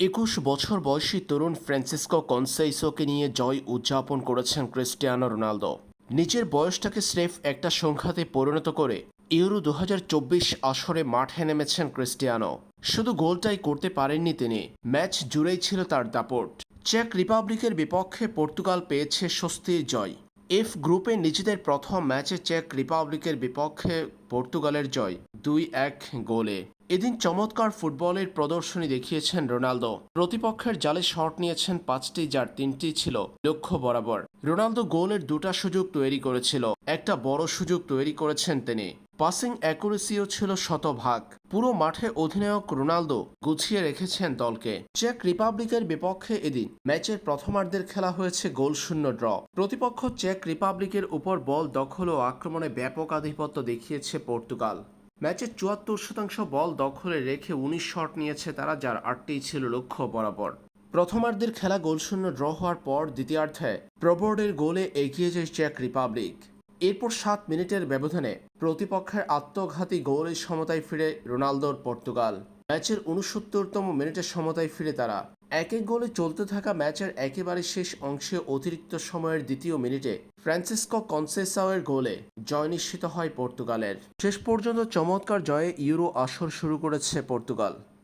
একুশ বছর বয়সী তরুণ ফ্রান্সিসকো কনসাইসোকে নিয়ে জয় উদযাপন করেছেন ক্রিস্টিয়ানো রোনালদো। নিজের বয়সটাকে স্রেফ একটা সংখ্যাতে পরিণত করে ইউরো দু হাজার চব্বিশ আসরে মাঠে নেমেছেন ক্রিস্টিয়ানো। শুধু গোলটাই করতে পারেননি তিনি, ম্যাচ জুড়েই ছিল তার দাপট। চেক রিপাবলিকের বিপক্ষে পর্তুগাল পেয়েছে স্বস্তির জয়। এফ গ্রুপে নিজেদের প্রথম ম্যাচে চেক রিপাবলিকের বিপক্ষে পর্তুগালের জয়, দুই এক গোলে। এদিন চমৎকার ফুটবলের প্রদর্শনী দেখিয়েছেন রোনালদো। প্রতিপক্ষের জালে শট নিয়েছেন পাঁচটি, যার তিনটি ছিল লক্ষ্য বরাবর। রোনালদো গোলের দুটা সুযোগ তৈরি করেছিল। একটা বড় সুযোগ তৈরি করেছেন তিনি। পাসিং অ্যাকুরেসিও ছিল শতভাগ। পুরো মাঠে অধিনায়ক রোনালদো গুছিয়ে রেখেছেন দলকে। চেক রিপাবলিকের বিপক্ষে এদিন ম্যাচের প্রথমার্ধের খেলা হয়েছে গোল শূন্য ড্র। প্রতিপক্ষ চেক রিপাবলিকের উপর বল দখল ও আক্রমণে ব্যাপক আধিপত্য দেখিয়েছে পর্তুগাল। ম্যাচের চুয়াত্তর শতাংশ বল দখলে রেখে উনিশ শট নিয়েছে তারা, যার আটটি ছিল লক্ষ্য বরাবর। প্রথমার্ধের খেলা গোলশূন্য ড্র হওয়ার পর দ্বিতীয়ার্ধে প্রবোর্ডের গোলে এগিয়ে যায় চেক রিপাবলিক এরপর সাত মিনিটের ব্যবধানে প্রতিপক্ষের আত্মঘাতী গোলের সমতায় ফিরে রোনালদোর পর্তুগাল। ম্যাচের উনসত্তরতম মিনিটের সমতায় ফিরে তারা। এক এক গোলে চলতে থাকা ম্যাচের একেবারে শেষ অংশে অতিরিক্ত সময়ের দ্বিতীয় মিনিটে ফ্রান্সিসকো কনসেসাওয়ের গোলে জয় নিশ্চিত হয় পর্তুগালের। শেষ পর্যন্ত চমৎকার জয়ে ইউরো আসর শুরু করেছে পর্তুগাল।